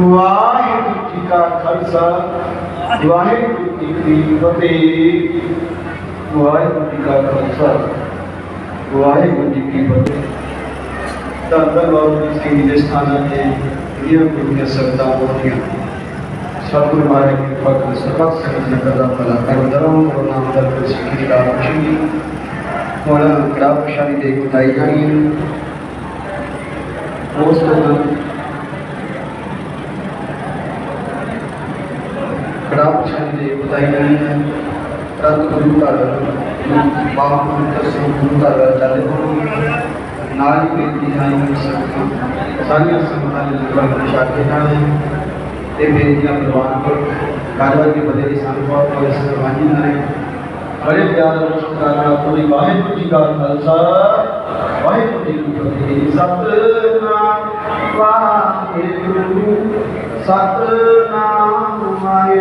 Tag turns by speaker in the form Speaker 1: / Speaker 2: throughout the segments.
Speaker 1: ਵਾਹਿਗੁਰੂ ਜੀ ਕਾ ਖਾਲਸਾ, ਵਾਹਿਗੁਰੂ ਜੀ ਕੀ ਫਤਿਹ। ਵਾਹਿਗੁਰੂ ਜੀ ਕਾ ਖਾਲਸਾ, ਵਾਹਿਗੁਰੂ ਜੀ ਕੀ ਫਤਿਹ। ਤਾਂ ਧੰਨਵਾਦ ਸਿੰਘ ਦੇ ਸਥਾਨਾਂ ਤੇ ਇਹ ਗੁਰੂ ਸਰਦਾ ਹੋਣੀਆਂ ਸਤਿਗੁਰੂ ਮਹਾਰਾਜ ਦੀ ਕਿਰਪਾ ਕਰ ਸਰਬੱਤ ਸੰਗਤ ਦਾ ਭਲਾ ਕਰ ਗੁਰੂ ਨਾਮ ਦਾ ਸਿੱਖੀ ਦਾ ਬਖਸ਼ੀ ਮੋਲਾ ਕੜਾ ਪਛਾਣੀ ਦੇ ਗੁਤਾਈ ਜਾਣੀ ਉਸ ਤੋਂ ਬਾਅਦ ਕੜਾ ਦੇ ਗੁਤਾਈ ਜਾਣੀ ਹੈ। ਰਤ ਗੁਰੂ ਘਰ ਬਾਪ ਨੂੰ ਤਸੋ ਗੁਰੂ ਘਰ ਚੱਲੇ ਨਾਲ ਹੀ ਬੇਨਤੀ ਹੈ ਕਿ ਸੰਗਤਾਂ ਸਾਰੀਆਂ ਸੰਗਤਾਂ ਦੇ ਲੰਗਰ ਪ੍ਰਸ਼ਾਦ ਕੇ ਨਾਲ ਤੇ ਬੇਨਤੀਆਂ ਪ੍ਰਵਾਨ ਕਰ। ਕਾਰਵਾਈ ਦੀ ਸਾਨੂੰ ਬਹੁਤ ਬਹੁਤ ਸਰਵਾਨੀ ਨੇ ਬੜੇ ਪਿਆਰ ਨਾਲ ਸ਼ੁਕਰਾਨਾ ਪੂਰੀ ਵਾਹਿਗੁਰੂ ਜੀ ਕਾ ਖਾਲਸਾ। ਵਾਹਿਗੁਰੂ ਜੀ ਕੀ ਫਤਿਹ। ਸਤਨਾਮ ਵਾਹਿਗੁਰੂ। ਸਤਨਾਮ ਵਾਹਿਗੁਰੂ।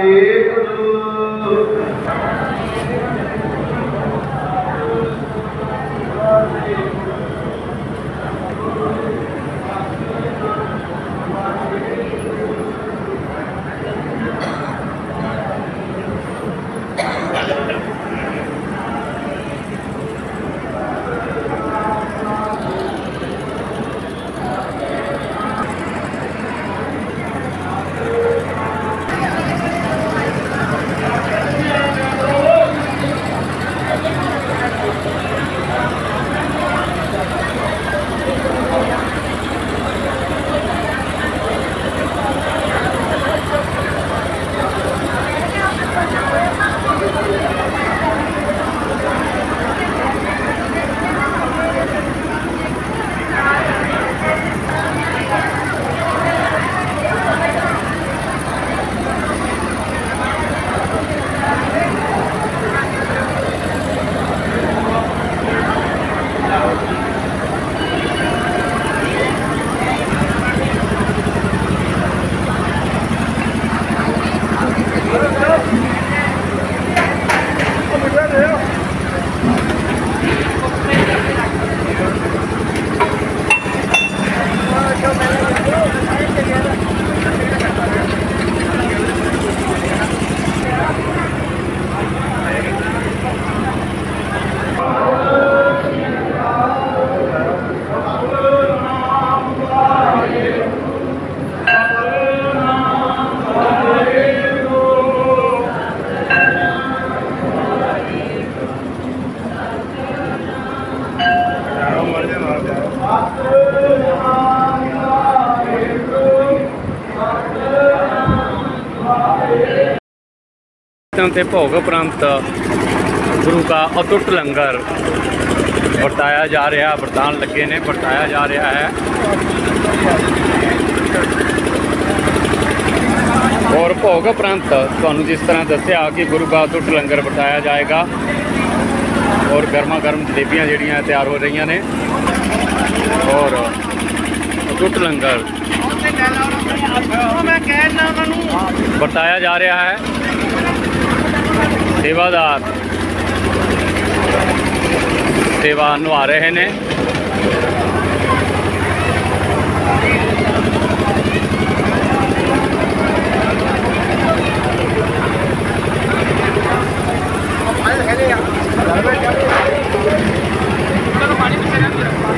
Speaker 2: ਤੇ ਭੋਗ ਉਪਰੰਤ ਗੁਰੂ ਦਾ ਅਟੁੱਟ ਲੰਗਰ ਵਰਤਾਇਆ ਜਾ ਰਿਹਾ ਵਰਤਾਨ ਲੱਗੇ ਨੇ, ਵਰਤਾਇਆ ਜਾ ਰਿਹਾ ਹੈ। ਔਰ ਭੋਗ ਉਪਰੰਤ ਤੁਹਾਨੂੰ ਜਿਸ ਤਰ੍ਹਾਂ ਦੱਸਿਆ ਕਿ ਗੁਰੂ ਦਾ ਅਟੁੱਟ ਲੰਗਰ ਵਰਤਾਇਆ ਜਾਏਗਾ, ਔਰ ਗਰਮਾ ਗਰਮ ਜਲੇਬੀਆਂ ਜਿਹੜੀਆਂ ਤਿਆਰ ਹੋ ਰਹੀਆਂ ਨੇ। ਔਰ ਅਟੁੱਟ ਲੰਗਰ। ਵਰਤਾਇਆ ਜਾ ਰਿਹਾ ਹੈ। ਸੇਵਾਦਾਰ। ਸੇਵਾ ਨਿਭਾ ਰਹੇ ਨੇ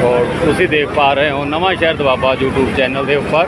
Speaker 2: ਔਰ ਤੁਸੀਂ ਦੇਖ ਪਾ ਰਹੇ ਹੋ ਨਵਾਂ ਸ਼ਹਿਰ ਦਵਾਬਾ YouTube ਚੈਨਲ ਦੇ ਉੱਪਰ।